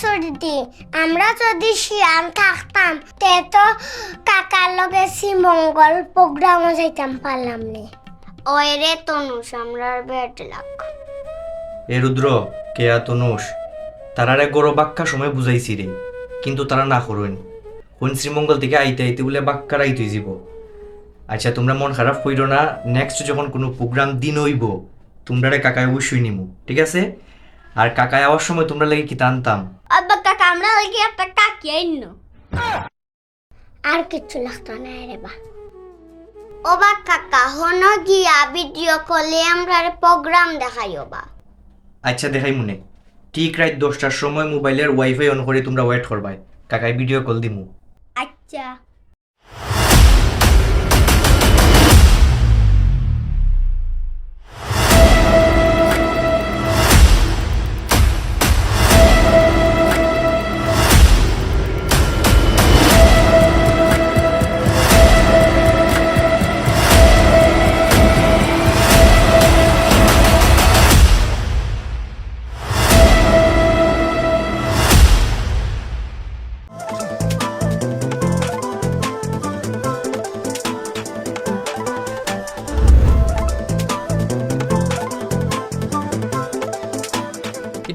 সুরদি আমরা যদি শিয়াম থাকতাম কাকার লগে যাইতাম, পারলাম নে। ওই রে তনুষ লাগ এ রুদ্র কেয়া তনুষ? গরো বাক্কা সময় বুঝাইছি রে, কিন্তু তারা না করুন। কোন শ্রীমঙ্গল থেকে আইতে আইতে বলে বাক্কার আইতে যাব। আচ্ছা তোমরা মন খারাপ কইরো না নেক্সট যখন কোনো প্রোগ্রাম দিন হইব তোমরা কাকায় অবশ্যই নিমু, ঠিক আছে? আর কাকায় আওয়ার সময় তোমরা লাগে কি টানতাম? লাগি একটা কাকি আইন। আর কিছু লাগতো না রে বা। ও বা কাকা হন গিয়া ভিডিও কলে আমরা প্রোগ্রাম দেখাই বা। আচ্ছা দেখাই মনে। ঠিক রাত দশটার সময় মোবাইলের ওয়াইফাই অন করে তোমরা ওয়েট করবাই। কাকায় ভিডিও কল দিমু। আচ্ছা।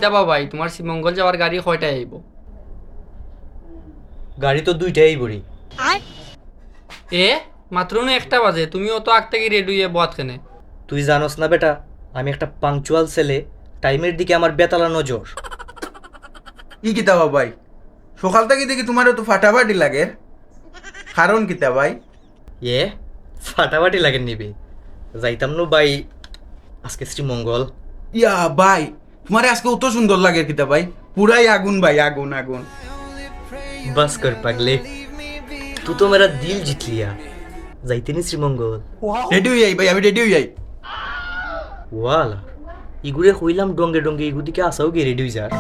কিতা বাবাই তোমার শ্রীমঙ্গল যাওয়ার গাড়ি কয়টায় আইব? গাড়ি তো দুইটাই বড়ি এ মাত্র না একটা বাজে তুমি অত আগ থেকে রেডি হয়ে বত কেনে? তুই জানোস না বেটা আমি একটা পাংচুয়াল ছেলে টাইমের দিকে আমার বেতালা নজর। কি কিতা ভাই? সকাল থেকে দেখি তোমার তো ফাটাফাটি লাগে। কারণ কিতা ভাই? এ ফাটাফাটি লাগে নিবি। যাইতাম নো ভাই আজকে শ্রীমঙ্গল। ইয়া ভাই তোমার আজকে অত সুন্দর লাগে কিতা ভাই পুরাই আগুন ভাই আগুন আগুন बस कर पगले तू तो मेरा दिल जीत लिया যাইতে নি শ্রীমঙ্গল রেডি হয়ে যাই ভাই আমি রেডি হয়ে যাই ওয়ালা ইগুরে কইলাম ডঙ্গে ডঙ্গে ইগু দিকে আসাও গিয়ে রেডি হয়ে যার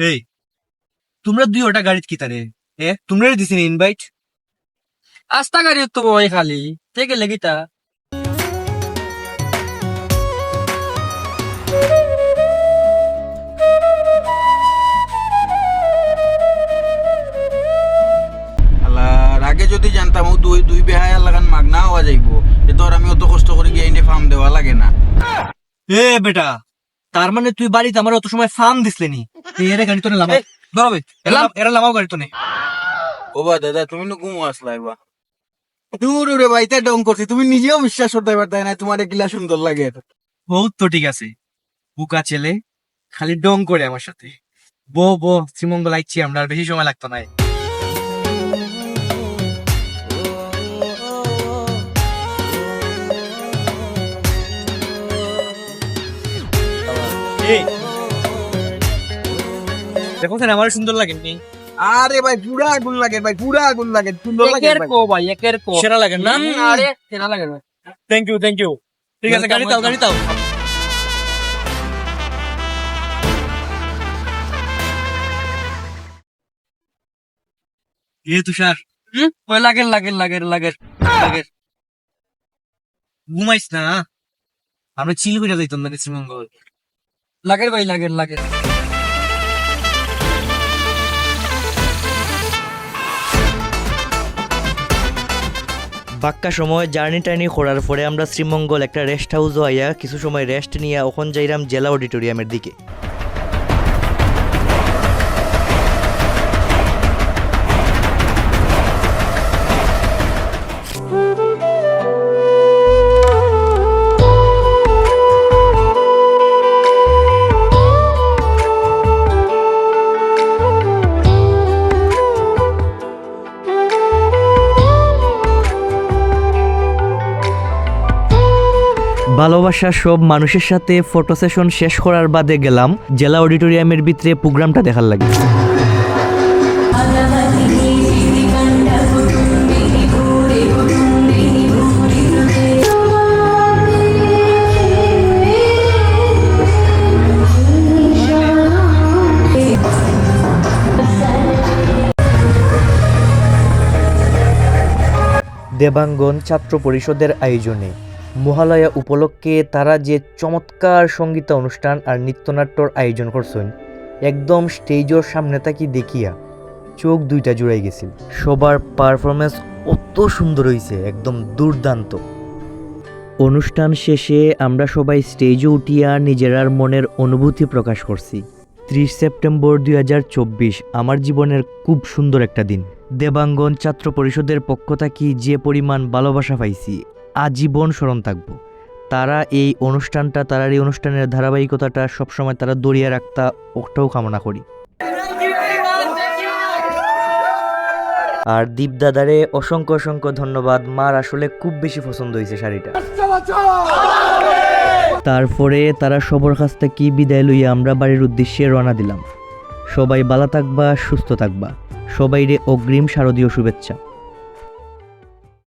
এই তোমরা দুই ওটা গাড়িত কি তারে এ তোমরা দিছি ইনভাইট আস্তা গাড়ি তো বই খালি থেকে লেগিতা আগে যদি জানতাম ও দুই দুই বেহায় লাগান মাগনা হওয়া যাইব যে তোর আমি অত কষ্ট করে গিয়ে ফার্ম দেওয়া লাগে না। এ বেটা তার মানে তুই বাড়িতে আমার অত সময় ফার্ম দিসলে নি? এরে গাড়ি তো লামাও ধরবে এরা এরা লামাও গাড়ি তো নে ও বা দাদা তুমি না ঘুমো আসলাই বা দূর রে ভাই তা ডং করছি। তুমি নিজেও বিশ্বাস করতে পারতে না তোমার এগুলা সুন্দর লাগে। বহুত তো ঠিক আছে। বুকা ছেলে খালি ডং করে আমার সাথে। বো বো শ্রীমঙ্গল আইছি আমরা আর বেশি সময় লাগতো না। দেখো স্যার আমার সুন্দর লাগেনি। আরে ভাই পুরা আগুন লাগে ভাই পুরা আগুন লাগে সুন্দর লাগে একের ভাই। কো ভাই একের কো। সেরা লাগে না? আরে সেরা লাগে না থ্যাংক ইউ থ্যাংক ইউ ঠিক আছে গাড়ি তাও গাড়ি তাও এ তুষার হুম? ওই লাগের লাগের লাগের লাগের লাগের। ঘুমাইস না? আমরা চিল করে যাইতাম না শ্রীমঙ্গল লাগের ভাই, লাগের লাগের। বাক্কা সময় জার্নি টার্নি করার পরে আমরা শ্রীমঙ্গল একটা রেস্ট হাউসও আইয়া কিছু সময় রেস্ট নিয়ে ওখান যাইরাম জেলা অডিটোরিয়ামের দিকে। ভালোবাসা সব মানুষের সাথে ফটো সেশন শেষ করার বাদে গেলাম জেলা অডিটোরিয়ামের ভিতরে প্রোগ্রামটা দেখার লাগে। দেবাঙ্গন ছাত্র পরিষদের আয়োজনে মহালয়া উপলক্ষে তারা যে চমৎকার সংগীত অনুষ্ঠান আর নৃত্যনাট্যর আয়োজন করছেন, একদম স্টেজের সামনে তাকি দেখিয়া চোখ দুইটা জুড়াই গেছিল। সবার পারফরমেন্স অত সুন্দর হয়েছে একদম দুর্দান্ত। অনুষ্ঠান শেষে আমরা সবাই স্টেজে উঠিয়া নিজেরার মনের অনুভূতি প্রকাশ করছি। ত্রিশ সেপ্টেম্বর দুই হাজার চব্বিশ, আমার জীবনের খুব সুন্দর একটা দিন। দেবাঙ্গন ছাত্র পরিষদের পক্ষ থাকি যে পরিমাণ ভালোবাসা পাইছি আজীবন স্মরণ থাকব। তারা এই অনুষ্ঠানটা তারার এই অনুষ্ঠানের ধারাবাহিকতাটা সবসময় তারা দড়িয়ে রাখতা ওটাও কামনা করি। আর দীপ দাদারে অসংখ্য অসংখ্য ধন্যবাদ। মার আসলে খুব বেশি পছন্দ হয়েছে শাড়িটা। তারপরে তারা সবার কাছ থেকে বিদায় লইয়া আমরা বাড়ির উদ্দেশ্যে রওনা দিলাম। সবাই বালা থাকবা, সুস্থ থাকবা। সবাইরে অগ্রিম শারদীয় শুভেচ্ছা।